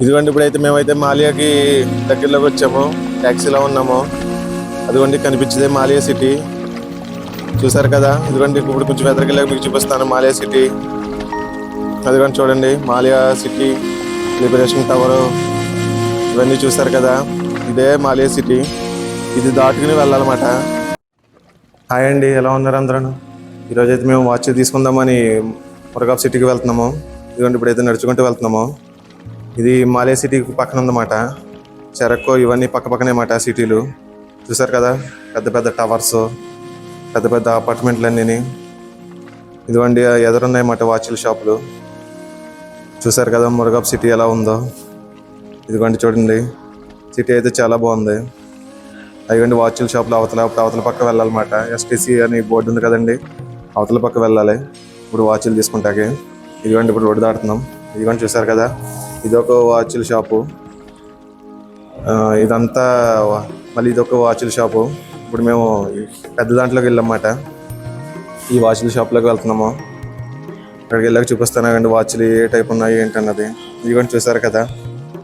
ఇదిగోండి ఇప్పుడైతే మేమైతే మాలియాకి దగ్గరలోకి వచ్చాము. ట్యాక్సీలో ఉన్నాము. అదిగోండి కనిపించేదే మాలియా సిటీ. చూసారు కదా? ఇదిగోండి ఇప్పుడు కొంచెం ఎదరికెళ్ళాక మీకు చూపిస్తాను మాలియా సిటీ. అదిగోండి చూడండి మాలియా సిటీ లిబరేషన్ టవర్. ఇవన్నీ చూసారు కదా? ఇదే మాలియా సిటీ. ఇది దాటుకుని వెళ్ళాలన్నమాట. హాయ్ అండి ఎలా ఉన్నారు అందరూ? ఈరోజు అయితే మేము వాచ్ తీసుకుందామని మురగాప్ సిటీకి వెళ్తున్నాము. ఇదిగోండి ఇప్పుడైతే నడుచుకుంటూ వెళ్తున్నాము. ఇది మాలే సిటీకి పక్కన ఉందన్నమాట చెరక్కో ఇవన్నీ పక్క పక్కనే మాట సిటీలు. చూసారు కదా? పెద్ద పెద్ద టవర్స్ పెద్ద పెద్ద అపార్ట్మెంట్లు అన్నీ ఇదిగోండి ఎదురున్నాయన్నమాట వాచ్ల షాపులు. చూసారు కదా మురగాప్ సిటీ ఎలా ఉందో? ఇదిగోండి చూడండి. సిటీ అయితే చాలా బాగుంది. అదిగోండి వాచ్ల షాప్లో అవతల అవతల పక్క వెళ్ళాలన్నమాట. ఎస్టీసీ అని బోర్డు ఉంది కదండి? అవతల పక్క వెళ్ళాలి. ఇప్పుడు వాచ్లు తీసుకుంటాకి. ఇదిగోండి ఇప్పుడు రోడ్డు దాటుతున్నాం. ఇదిగోండి చూసారు కదా? ఇది ఒక వాచ్ల షాపు. ఇదంతా మళ్ళీ ఇది ఒక వాచ్ల షాపు. ఇప్పుడు మేము పెద్ద దాంట్లోకి వెళ్ళామన్నమాట. ఈ వాచ్ల షాప్లోకి వెళ్తున్నాము. అక్కడికి వెళ్ళాక చూపిస్తాను కండి వాచ్లు ఏ టైప్ ఉన్నాయి ఏంటన్నది. ఇదిగోండి చూసారు కదా.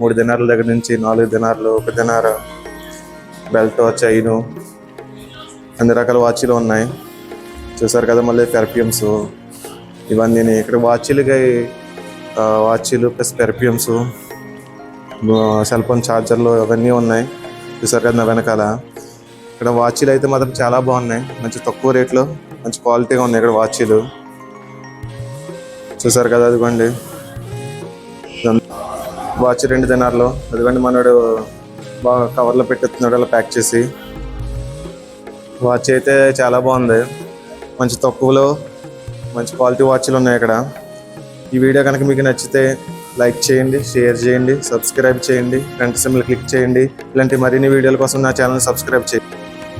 మూడు దినార్ల దగ్గర నుంచి నాలుగు దినార్లు ఒక దినారు బెల్ట్ చైను అన్ని రకాల వాచీలు ఉన్నాయి. చూసారు కదా మళ్ళీ పెర్ఫ్యూమ్స్ ఇవన్నీ ఇక్కడ వాచీలుగా వాచీలు ప్లస్ పెర్ఫ్యూమ్స్ సెల్ ఫోన్ ఛార్జర్లు అవన్నీ ఉన్నాయి. చూసారు కదా నా వెనకాల. ఇక్కడ వాచీలు అయితే మాత్రం చాలా బాగున్నాయి. మంచి తక్కువ రేట్లో మంచి క్వాలిటీగా ఉన్నాయి ఇక్కడ వాచీలు. చూసారు కదా అదిగోండి. వాచ్ రెండు దినార్లు. అదిగోండి మనోడు బాగా కవర్లో పెట్టేస్తున్నాడు అలా ప్యాక్ చేసి. వాచ్ అయితే చాలా బాగుంది. మంచి తక్కువలో మంచి క్వాలిటీ వాచ్లు ఉన్నాయి ఇక్కడ. ఈ వీడియో కనుక మీకు నచ్చితే లైక్ చేయండి షేర్ చేయండి సబ్స్క్రైబ్ చేయండి గంట సిమ్లు క్లిక్ చేయండి. ఇలాంటి మరిన్ని వీడియోల కోసం నా ఛానల్ సబ్స్క్రైబ్ చేయండి.